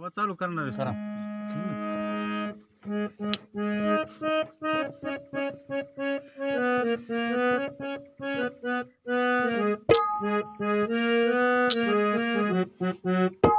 कवा चालू करणार आहेस? करा आदर्श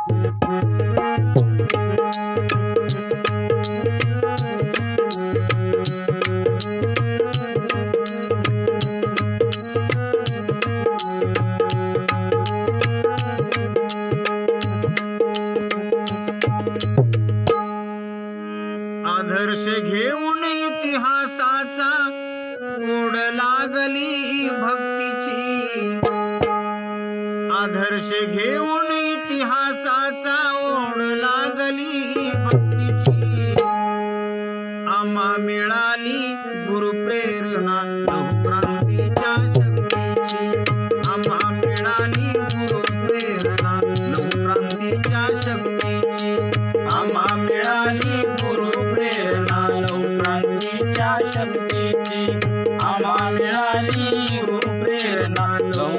आदर्श घेऊन इतिहासाचा ओढ लागली.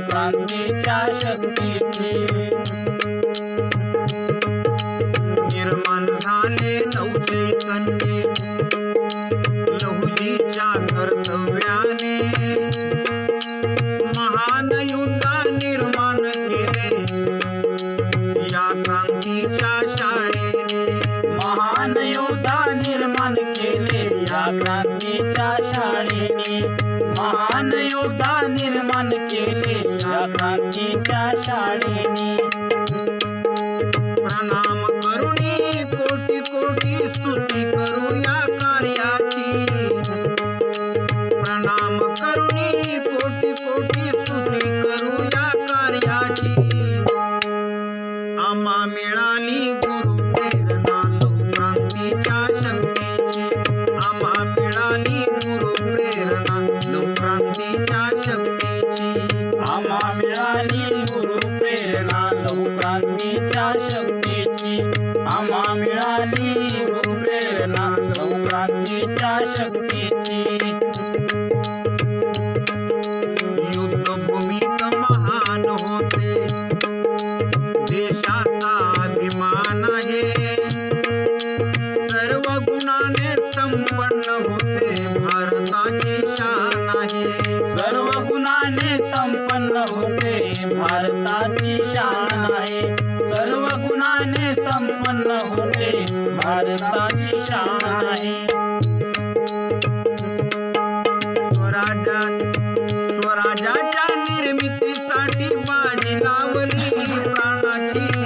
लवक्रांतीच्या शक्तीची निर्माण झाले नवचैतन्य लहुजीच्या कर्तव्याने महान युद्धा निर्माण केले. या क्रांतीच्या शाळेने महान योद्धा निर्माण केले. या क्रांतीच्या शाळेने महान योद्धा निर्माण केले या क्रांतीच्या शाळेने. गुणाने संपन्न होते. भारताची शान आहे. स्वराज्यात स्वराज्याच्या निर्मितीसाठी माझी लावली प्राणाची.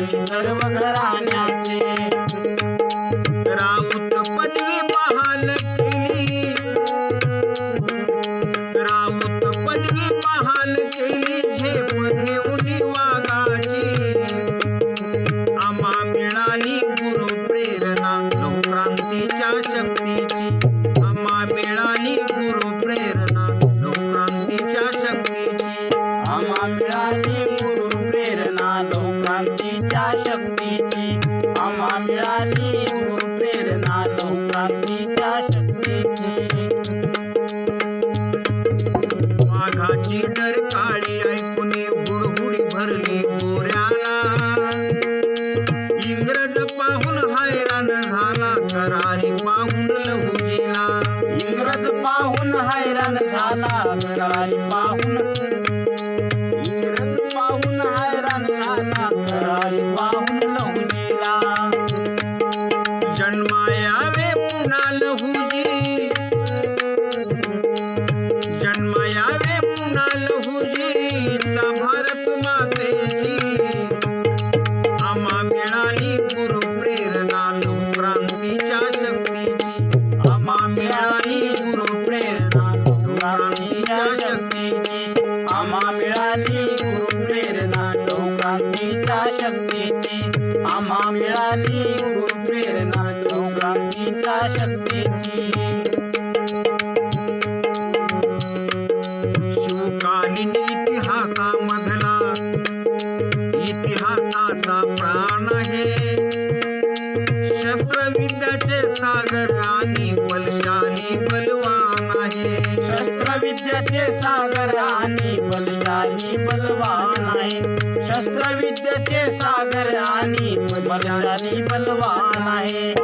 आणि सर्व घराण्याचे. राऊत पदवी बहाल केली. राऊत पदवी बहाल केली झेप घेऊन वाघाची. आम्हा मिळाली गुरु प्रेरणा लोकक्रांतीच्या शक्तीची. आम्हा मिळाली गुरु प्रेरणा लोकक्रांतीच्या शक्तीची. आम्हा मिळाली लोकांतीच्या शक्तीची आम्हा मिळाली प्रेरणा लोकांतीच्या शक्तीची. वाघाची डर काळी ऐकून हुडहुडी भरली गोऱ्याला इंग्रज पाहून हैराण झाला करारी पाहून लहुजीला. इंग्रज पाहून हैराण झाला करारी पाहून मिळाली गुरु प्रेरणा क्रांतीच्या शक्तीची आम्हा मिळाली गुरु प्रेरणा क्रांतीच्या शक्तीची आम्हा मिळाली गुरु प्रेरणा क्रांतीच्या शक्तीची सागर आणि बलवान आहे.